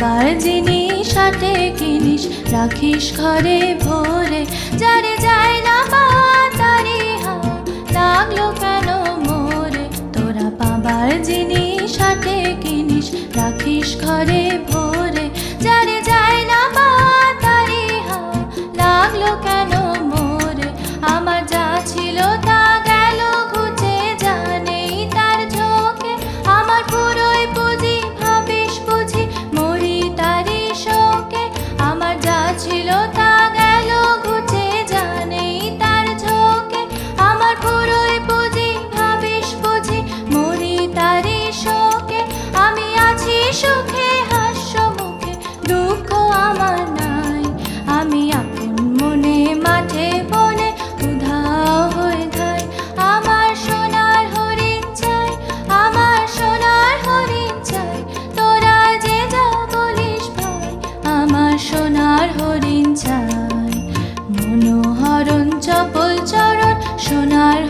বার জিনিস আটে কিনিস, রাখিস ঘরে ভরে। যারে যায় না পা লাগল কেন মোরে? তোরা পাবার জিনিস আটে কিনিস, রাখিস ঘরে ভরে। সোনার